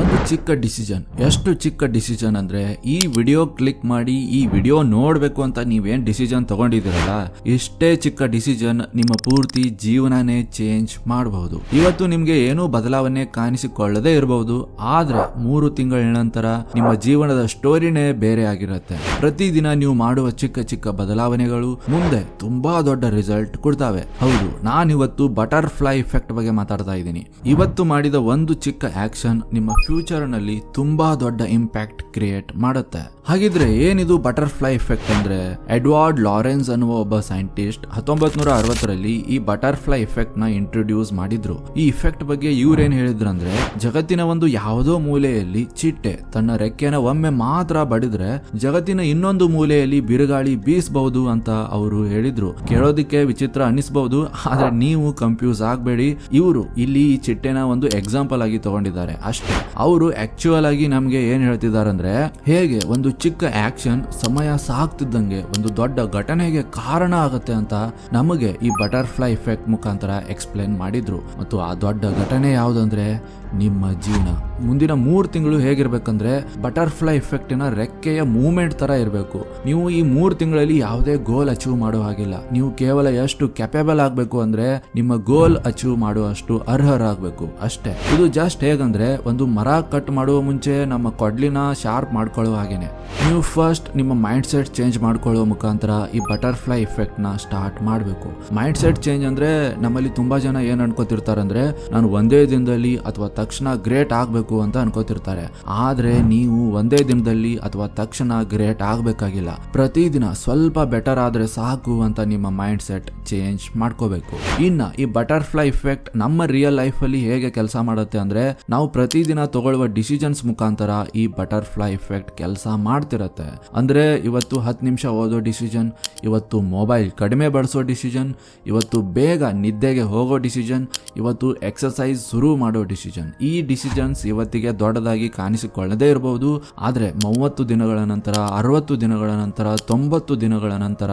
ಒಂದು ಚಿಕ್ಕ ಡಿಸಿಷನ್. ಎಷ್ಟು ಚಿಕ್ಕ ಡಿಸಿಷನ್ ಅಂದ್ರೆ ಈ ವಿಡಿಯೋ ಕ್ಲಿಕ್ ಮಾಡಿ ಈ ವಿಡಿಯೋ ನೋಡ್ಬೇಕು ಅಂತ ನೀವೇನ್ ಡಿಸಿಷನ್ ತಗೊಂಡಿದ್ದೀರಲ್ಲ ಇಷ್ಟೇ ಚಿಕ್ಕ ಡಿಸಿಷನ್ ನಿಮ್ಮ ಪೂರ್ತಿ ಜೀವನನೇ ಚೇಂಜ್ ಮಾಡಬಹುದು. ಇವತ್ತು ನಿಮ್ಗೆ ಏನೂ ಬದಲಾವಣೆ ಕಾಣಿಸಿಕೊಳ್ಳದೆ ಇರಬಹುದು, ಆದ್ರೆ ಮೂರು ತಿಂಗಳ ನಂತರ ನಿಮ್ಮ ಜೀವನದ ಸ್ಟೋರಿನೇ ಬೇರೆ ಆಗಿರುತ್ತೆ. ಪ್ರತಿದಿನ ನೀವು ಮಾಡುವ ಚಿಕ್ಕ ಚಿಕ್ಕ ಬದಲಾವಣೆಗಳು ಮುಂದೆ ತುಂಬಾ ದೊಡ್ಡ ರಿಸಲ್ಟ್ ಕೊಡ್ತಾವೆ. ಹೌದು, ನಾನಿವತ್ತು ಬಟರ್ಫ್ಲೈ ಎಫೆಕ್ಟ್ ಬಗ್ಗೆ ಮಾತಾಡ್ತಾ ಇದ್ದೀನಿ. ಇವತ್ತು ಮಾಡಿದ ಒಂದು ಚಿಕ್ಕ ಆಕ್ಷನ್ ನಿಮ್ಮ ಫ್ಯೂಚರ್ ತುಂಬ ತುಂಬಾ ದೊಡ್ಡ ಇಂಪ್ಯಾಕ್ಟ್ ಕ್ರಿಯೇಟ್ ಮಾಡುತ್ತೆ. ಹಾಗಿದ್ರೆ ಏನಿದು ಬಟರ್ಫ್ಲೈ ಎಫೆಕ್ಟ್ ಅಂದ್ರೆ? ಎಡ್ವಾರ್ಡ್ ಲಾರೆನ್ಸ್ ಅನ್ನುವ ಒಬ್ಬ ಸೈಂಟಿಸ್ಟ್ ಹತ್ತೊಂಬತ್ ನೂರ ಅರವತ್ತರಲ್ಲಿ ಈ ಬಟರ್ಫ್ಲೈ ಎಫೆಕ್ಟ್ನ ಇಂಟ್ರೊಡ್ಯೂಸ್ ಮಾಡಿದ್ರು. ಈ ಇಫೆಕ್ಟ್ ಬಗ್ಗೆ ಇವ್ರೇನ್ ಹೇಳಿದ್ರಂದ್ರೆ, ಜಗತ್ತಿನ ಒಂದು ಯಾವುದೋ ಮೂಲೆಯಲ್ಲಿ ಚಿಟ್ಟೆ, ತನ್ನ ರೆಕ್ಕೆನ ಒಮ್ಮೆ ಮಾತ್ರ ಬಡಿದ್ರೆ ಜಗತ್ತಿನ ಇನ್ನೊಂದು ಮೂಲೆಯಲ್ಲಿ ಬಿರುಗಾಳಿ ಬೀಸಬಹುದು ಅಂತ ಅವರು ಹೇಳಿದ್ರು. ಕೇಳೋದಿಕ್ಕೆ ವಿಚಿತ್ರ ಅನಿಸಬಹುದು ಆದ್ರೆ ನೀವು ಕನ್ಫ್ಯೂಸ್ ಆಗ್ಬೇಡಿ. ಇವರು ಇಲ್ಲಿ ಈ ಚಿಟ್ಟೆನ ಒಂದು ಎಕ್ಸಾಂಪಲ್ ಆಗಿ ತಗೊಂಡಿದ್ದಾರೆ. ಅಷ್ಟೇ. ಅವರು ಆಕ್ಚುಯಲ್ ಆಗಿ ನಮ್ಗೆ ಏನ್ ಹೇಳ್ತಿದ್ದಾರೆ ಅಂದ್ರೆ ಹೇಗೆ ಒಂದು ಚಿಕ್ಕ ಆಕ್ಷನ್ ಸಮಯ ಸಾಗ್ತಿದ್ದಂಗೆ ಒಂದು ದೊಡ್ಡ ಘಟನೆಗೆ ಕಾರಣ ಆಗುತ್ತೆ ಅಂತ ನಮಗೆ ಈ ಬಟರ್ಫ್ಲೈ ಎಫೆಕ್ಟ್ ಮುಖಾಂತರ ಎಕ್ಸ್ಪ್ಲೇನ್ ಮಾಡಿದ್ರು. ಮತ್ತು ಆ ದೊಡ್ಡ ಘಟನೆ ಯಾವುದಂದ್ರೆ ನಿಮ್ಮ ಜೀವನ. ಮುಂದಿನ ಮೂರು ತಿಂಗಳು ಹೇಗಿರ್ಬೇಕಂದ್ರೆ ಬಟರ್ಫ್ಲೈ ಎಫೆಕ್ಟಿನ ರೆಕ್ಕೆಯ ಮೂವ್ಮೆಂಟ್ ತರ ಇರಬೇಕು. ನೀವು ಈ ಮೂರು ತಿಂಗಳಲ್ಲಿ ಯಾವುದೇ ಗೋಲ್ ಅಚೀವ್ ಮಾಡೋ ಹಾಗಿಲ್ಲ. ನೀವು ಕೇವಲ ಎಷ್ಟು ಕೆಪೇಬಲ್ ಆಗಬೇಕು ಅಂದ್ರೆ ನಿಮ್ಮ ಗೋಲ್ ಅಚೀವ್ ಮಾಡುವಷ್ಟು ಅರ್ಹರಾಗಬೇಕು. ಅಷ್ಟೇ. ಇದು ಜಸ್ಟ್ ಹೇಗಂದ್ರೆ ಒಂದು ಮರ ಕಟ್ ಮಾಡುವ ಮುಂಚೆ ನಮ್ಮ ಕೊಡ್ಲಿನ ಶಾರ್ಪ್ ಮಾಡ್ಕೊಳ್ಳೋ ಹಾಗೇನೆ. ನೀವು ಫಸ್ಟ್ ನಿಮ್ಮ ಮೈಂಡ್ ಸೆಟ್ ಚೇಂಜ್ ಮಾಡ್ಕೊಳ್ಳೋ ಮುಖಾಂತರ ಈ ಬಟರ್ಫ್ಲೈ ಎಫೆಕ್ಟ್ನ ಸ್ಟಾರ್ಟ್ ಮಾಡಬೇಕು. ಮೈಂಡ್ ಸೆಟ್ ಚೇಂಜ್ ಅಂದ್ರೆ ನಮ್ಮಲ್ಲಿ ತುಂಬಾ ಜನ ಏನ್ ಅನ್ಕೋತಿರ್ತಾರಂದ್ರೆ, ನಾನು ಒಂದೇ ದಿನದಲ್ಲಿ ಅಥವಾ ತಕ್ಷಣ ಗ್ರೇಟ್ ಆಗಬೇಕು ಅಂತ ಅನ್ಕೋತಿರ್ತಾರೆ. ಆದ್ರೆ ನೀವು ಒಂದೇ ದಿನದಲ್ಲಿ ಅಥವಾ ತಕ್ಷಣ ಗ್ರೇಟ್ ಆಗಬೇಕಾಗಿಲ್ಲ. ಪ್ರತಿದಿನ ಸ್ವಲ್ಪ ಬೆಟರ್ ಆದ್ರೆ ಸಾಕು ಅಂತ ನಿಮ್ಮ ಮೈಂಡ್ ಸೆಟ್ ಚೇಂಜ್ ಮಾಡ್ಕೋಬೇಕು. ಇನ್ನ ಈ ಬಟರ್ಫ್ಲೈ ಇಫೆಕ್ಟ್ ನಮ್ಮ ರಿಯಲ್ ಲೈಫ್ ಅಲ್ಲಿ ಹೇಗೆ ಕೆಲಸ ಮಾಡುತ್ತೆ ಅಂದ್ರೆ, ನಾವು ಪ್ರತಿದಿನ ತಗೊಳ್ಳುವ ಡಿಸಿಷನ್ಸ್ ಮುಖಾಂತರ ಈ ಬಟರ್ಫ್ಲೈ ಇಫೆಕ್ಟ್ ಕೆಲಸ ಮಾಡ್ತಿರತ್ತೆ. ಅಂದ್ರೆ ಇವತ್ತು ಹತ್ತು ನಿಮಿಷ ಓದೋ ಡಿಸಿಷನ್ ಇವತ್ತು ಮೊಬೈಲ್ ಕಡಿಮೆ ಬಳಸೋ ಡಿಸಿಷನ್ ಇವತ್ತು ಬೇಗ ನಿದ್ದೆಗೆ ಹೋಗೋ ಡಿಸಿಷನ್ ಇವತ್ತು ಎಕ್ಸಸೈಸ್ ಶುರು ಮಾಡೋ ಡಿಸಿಷನ್ ಈ ಡಿಸಿಷನ್ಸ್ ಇವತ್ತಿಗೆ ದೊಡ್ಡದಾಗಿ ಕಾಣಿಸಿಕೊಳ್ಳದೇ ಇರಬಹುದು. ಆದರೆ ಮೂವತ್ತು ದಿನಗಳ ನಂತರ, ಅರವತ್ತು ದಿನಗಳ ನಂತರ, ತೊಂಬತ್ತು ದಿನಗಳ ನಂತರ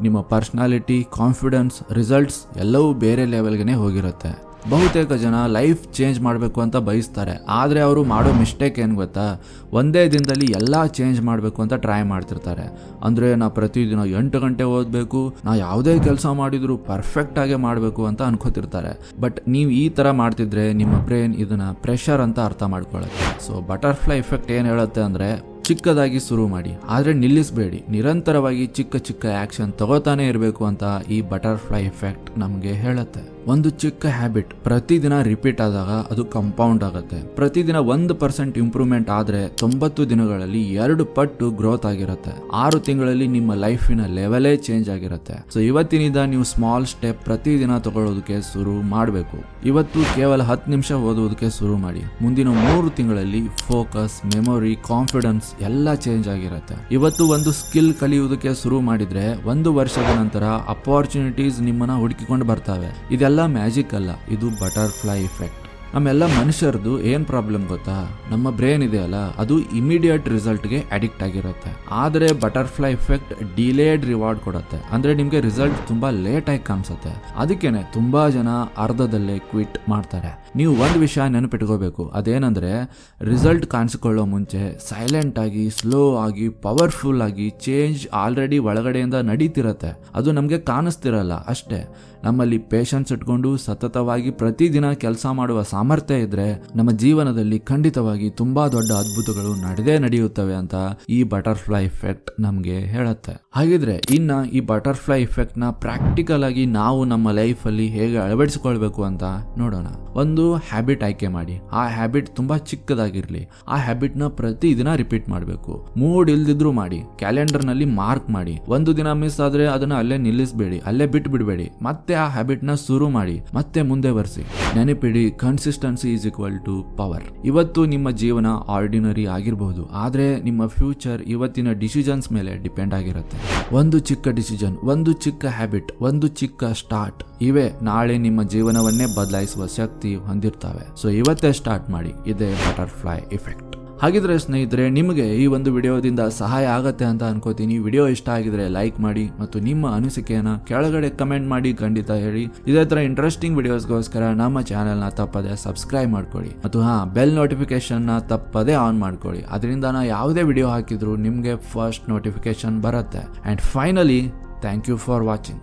ನಿಮ್ಮ ಪರ್ಸ್ನಾಲಿಟಿ ಕಾನ್ಫಿಡೆನ್ಸ್ ರಿಸಲ್ಟ್ಸ್ ಎಲ್ಲವೂ ಬೇರೆ ಲೆವೆಲ್ಗೆ ಹೋಗಿರುತ್ತೆ. ಬಹುತೇಕ ಜನ ಲೈಫ್ ಚೇಂಜ್ ಮಾಡಬೇಕು ಅಂತ ಬಯಸ್ತಾರೆ. ಆದರೆ ಅವರು ಮಾಡೋ ಮಿಸ್ಟೇಕ್ ಏನು ಗೊತ್ತಾ? ಒಂದೇ ದಿನದಲ್ಲಿ ಎಲ್ಲ ಚೇಂಜ್ ಮಾಡಬೇಕು ಅಂತ ಟ್ರೈ ಮಾಡ್ತಿರ್ತಾರೆ. ಅಂದರೆ ನಾ ಪ್ರತಿದಿನ ಎಂಟು ಗಂಟೆ ಓದಬೇಕು, ನಾ ಯಾವುದೇ ಕೆಲಸ ಮಾಡಿದ್ರು ಪರ್ಫೆಕ್ಟ್ ಆಗೇ ಮಾಡಬೇಕು ಅಂತ ಅನ್ಕೋತಿರ್ತಾರೆ. ಬಟ್ ನೀವು ಈ ಥರ ಮಾಡ್ತಿದ್ರೆ ನಿಮ್ಮ ಬ್ರೈನ್ ಇದನ್ನ ಪ್ರೆಷರ್ ಅಂತ ಅರ್ಥ ಮಾಡ್ಕೊಳ್ಳುತ್ತೆ ಸೊ ಬಟರ್ಫ್ಲೈ ಎಫೆಕ್ಟ್ ಏನು ಹೇಳುತ್ತೆ ಅಂದರೆ ಚಿಕ್ಕದಾಗಿ ಶುರು ಮಾಡಿ. ಆದರೆ ನಿಲ್ಲಿಸಬೇಡಿ. ನಿರಂತರವಾಗಿ ಚಿಕ್ಕ ಚಿಕ್ಕ ಆ್ಯಕ್ಷನ್ ತಗೋತಾನೆ ಇರಬೇಕು ಅಂತ ಈ ಬಟರ್ಫ್ಲೈ ಎಫೆಕ್ಟ್ ನಮಗೆ ಹೇಳುತ್ತೆ. ಒಂದು ಚಿಕ್ಕ ಹ್ಯಾಬಿಟ್ ಪ್ರತಿದಿನ ರಿಪೀಟ್ ಆದಾಗ ಅದು ಕಂಪೌಂಡ್ ಆಗುತ್ತೆ. ಪ್ರತಿದಿನ ಒಂದು ಪರ್ಸೆಂಟ್ ಇಂಪ್ರೂವ್ಮೆಂಟ್ ಆದರೆ ತೊಂಬತ್ತು ದಿನಗಳಲ್ಲಿ ಎರಡು ಪಟ್ಟು ಗ್ರೋತ್ ಆಗಿರುತ್ತೆ. ಆರು ತಿಂಗಳಲ್ಲಿ ನಿಮ್ಮ ಲೈಫಿನ ಲೆವೆಲೇ ಚೇಂಜ್ ಆಗಿರುತ್ತೆ. ಸೊ ಇವತ್ತಿನಿಂದ ನೀವು ಸ್ಮಾಲ್ ಸ್ಟೆಪ್ ಪ್ರತಿದಿನ ತಗೊಳ್ಳೋದಕ್ಕೆ ಶುರು ಮಾಡಬೇಕು. ಇವತ್ತು ಕೇವಲ ಹತ್ತು ನಿಮಿಷ ಓದುವುದಕ್ಕೆ ಶುರು ಮಾಡಿ. ಮುಂದಿನ ಮೂರು ತಿಂಗಳಲ್ಲಿ ಫೋಕಸ್, ಮೆಮೊರಿ, ಕಾನ್ಫಿಡೆನ್ಸ್ ಎಲ್ಲ ಚೇಂಜ್ ಆಗಿರುತ್ತೆ. ಇವತ್ತು ಒಂದು ಸ್ಕಿಲ್ ಕಲಿಯುವುದಕ್ಕೆ ಶುರು ಮಾಡಿದ್ರೆ ಒಂದು ವರ್ಷದ ನಂತರ ಅಪಾರ್ಚುನಿಟೀಸ್ ನಿಮ್ಮನ್ನ ಹುಡುಕಿಕೊಂಡು ಬರ್ತವೆ. ಇದೆಲ್ಲ ಮ್ಯಾಜಿಕ್ ಅಲ್ಲ. ಇದು ಬಟರ್ಫ್ಲೈ ಇಫೆಕ್ಟ್ ನಮ್ಮೆಲ್ಲ ಮನುಷ್ಯರದು ಏನ್ ಪ್ರಾಬ್ಲಮ್ ಗೊತ್ತಾ? ನಮ್ಮ ಬ್ರೈನ್ ಇದೆಯಲ್ಲ ಅದು ಇಮಿಡಿಯೇಟ್ ರಿಸಲ್ಟ್ಗೆ ಅಡಿಕ್ಟ್ ಆಗಿರುತ್ತೆ. ಆದರೆ ಬಟರ್ಫ್ಲೈ ಎಫೆಕ್ಟ್ ಡಿಲೇಡ್ ರಿವಾರ್ಡ್ ಕೊಡುತ್ತೆ. ಅಂದ್ರೆ ನಿಮ್ಗೆ ರಿಸಲ್ಟ್ ತುಂಬಾ ಲೇಟ್ ಆಗಿ ಕಾಣಿಸುತ್ತೆ. ಅದಕ್ಕೇನೆ ತುಂಬಾ ಜನ ಅರ್ಧದಲ್ಲೇ ಕ್ವಿಟ್ ಮಾಡ್ತಾರೆ. ನೀವು ಒಂದು ವಿಷಯ ನೆನಪಿಟ್ಕೋಬೇಕು. ಅದೇನಂದ್ರೆ ರಿಸಲ್ಟ್ ಕಾಣಿಸ್ಕೊಳ್ಳೋ ಮುಂಚೆ ಸೈಲೆಂಟ್ ಆಗಿ ಸ್ಲೋ ಆಗಿ ಪವರ್ಫುಲ್ ಆಗಿ ಚೇಂಜ್ ಆಲ್ರೆಡಿ ಒಳಗಡೆಯಿಂದ ನಡೀತಿರತ್ತೆ. ಅದು ನಮಗೆ ಕಾಣಿಸ್ತಿರಲ್ಲ ಅಷ್ಟೇ. ನಮ್ಮಲ್ಲಿ ಪೇಷನ್ಸ್ ಇಟ್ಕೊಂಡು ಸತತವಾಗಿ ಪ್ರತಿದಿನ ಕೆಲಸ ಮಾಡುವ ಸಾಮರ್ಥ್ಯ ಇದ್ರೆ ನಮ್ಮ ಜೀವನದಲ್ಲಿ ಖಂಡಿತವಾಗಿ ತುಂಬಾ ದೊಡ್ಡ ಅದ್ಭುತಗಳು ನಡೆದೇ ನಡೆಯುತ್ತವೆ ಅಂತ ಈ ಬಟರ್ಫ್ಲೈ ಎಫೆಕ್ಟ್ ನಮಗೆ ಹೇಳುತ್ತೆ. ಹಾಗಿದ್ರೆ ಇನ್ನ ಈ ಬಟರ್ಫ್ಲೈ ಎಫೆಕ್ಟ್ನ ಪ್ರಾಕ್ಟಿಕಲ್ ಆಗಿ ನಾವು ನಮ್ಮ ಲೈಫ್ ಅಲ್ಲಿ ಹೇಗೆ ಅಳವಡಿಸಿಕೊಳ್ಬೇಕು ಅಂತ ನೋಡೋಣ. ಒಂದು ಹ್ಯಾಬಿಟ್ ಆಯ್ಕೆ ಮಾಡಿ. ಆ ಹ್ಯಾಬಿಟ್ ತುಂಬಾ ಚಿಕ್ಕದಾಗಿರ್ಲಿ. ಆ ಹ್ಯಾಬಿಟ್ನ ಪ್ರತಿದಿನ ರಿಪೀಟ್ ಮಾಡಬೇಕು. ಮೂಡ್ ಇಲ್ದಿದ್ರು ಮಾಡಿ. ಕ್ಯಾಲೆಂಡರ್ನಲ್ಲಿ ಮಾರ್ಕ್ ಮಾಡಿ. ಒಂದು ದಿನ ಮಿಸ್ ಆದ್ರೆ ಅದನ್ನ ಅಲ್ಲೇ ನಿಲ್ಲಿಸಬೇಡಿ. ಅಲ್ಲೇ ಬಿಟ್ಟು ಬಿಡಬೇಡಿ ಮತ್ತೆ ಆ ಹ್ಯಾಬಿಟ್ನ ಶುರು ಮಾಡಿ. ಮತ್ತೆ ಮುಂದೆ ಬರ್ಸಿ ನೆನಪಿಡಿ consistency is equal to power ಇವತ್ತು ನಿಮ್ಮ ಜೀವನ ಆರ್ಡಿನರಿ ಆಗಿರಬಹುದು, ಆದರೆ ನಿಮ್ಮ ಫ್ಯೂಚರ್ ಇವತ್ತಿನ ಡಿಸಿಷನ್ಸ್ ಮೇಲೆ ಡಿಪೆಂಡ್ ಆಗಿರುತ್ತೆ. ಒಂದು ಚಿಕ್ಕ ಡಿಸಿಷನ್ ಒಂದು ಚಿಕ್ಕ ಹ್ಯಾಬಿಟ್ ಒಂದು ಚಿಕ್ಕ ಸ್ಟಾರ್ಟ್ ಇವೆ ನಾಳೆ ನಿಮ್ಮ ಜೀವನವನ್ನೇ ಬದಲಾಯಿಸುವ ಶಕ್ತಿ ಹೊಂದಿರ್ತವೆ. ಸೊ ಇವತ್ತೇ ಸ್ಟಾರ್ಟ್ ಮಾಡಿ, ಇದೇ ಬಟರ್ಫ್ಲೈ ಇಫೆಕ್ಟ್ ಹಾಗಿದ್ರೆ ಸ್ನೇಹಿತರೆ, ನಿಮಗೆ ಈ ಒಂದು ವಿಡಿಯೋದಿಂದ ಸಹಾಯ ಆಗತ್ತೆ ಅಂತ ಅನ್ಕೋತೀನಿ. ವಿಡಿಯೋ ಇಷ್ಟ ಆಗಿದ್ರೆ ಲೈಕ್ ಮಾಡಿ ಮತ್ತು ನಿಮ್ಮ ಅನಿಸಿಕೆಯನ್ನ ಕೆಳಗಡೆ ಕಮೆಂಟ್ ಮಾಡಿ ಖಂಡಿತ ಹೇಳಿ. ಇದೇ ತರ ಇಂಟ್ರೆಸ್ಟಿಂಗ್ ವಿಡಿಯೋಸ್ಗೋಸ್ಕರ ನಮ್ಮ ಚಾನೆಲ್ನ ತಪ್ಪದೆ ಸಬ್ಸ್ಕ್ರೈಬ್ ಮಾಡ್ಕೊಳ್ಳಿ. ಮತ್ತು ಹಾ ಬೆಲ್ ನೋಟಿಫಿಕೇಶನ್ನ ತಪ್ಪದೆ ಆನ್ ಮಾಡ್ಕೊಳ್ಳಿ. ಅದರಿಂದ ನಾ ಯಾವುದೇ ವಿಡಿಯೋ ಹಾಕಿದ್ರು ನಿಮಗೆ ಫಸ್ಟ್ ನೋಟಿಫಿಕೇಶನ್ ಬರುತ್ತೆ. And finally thank you for watching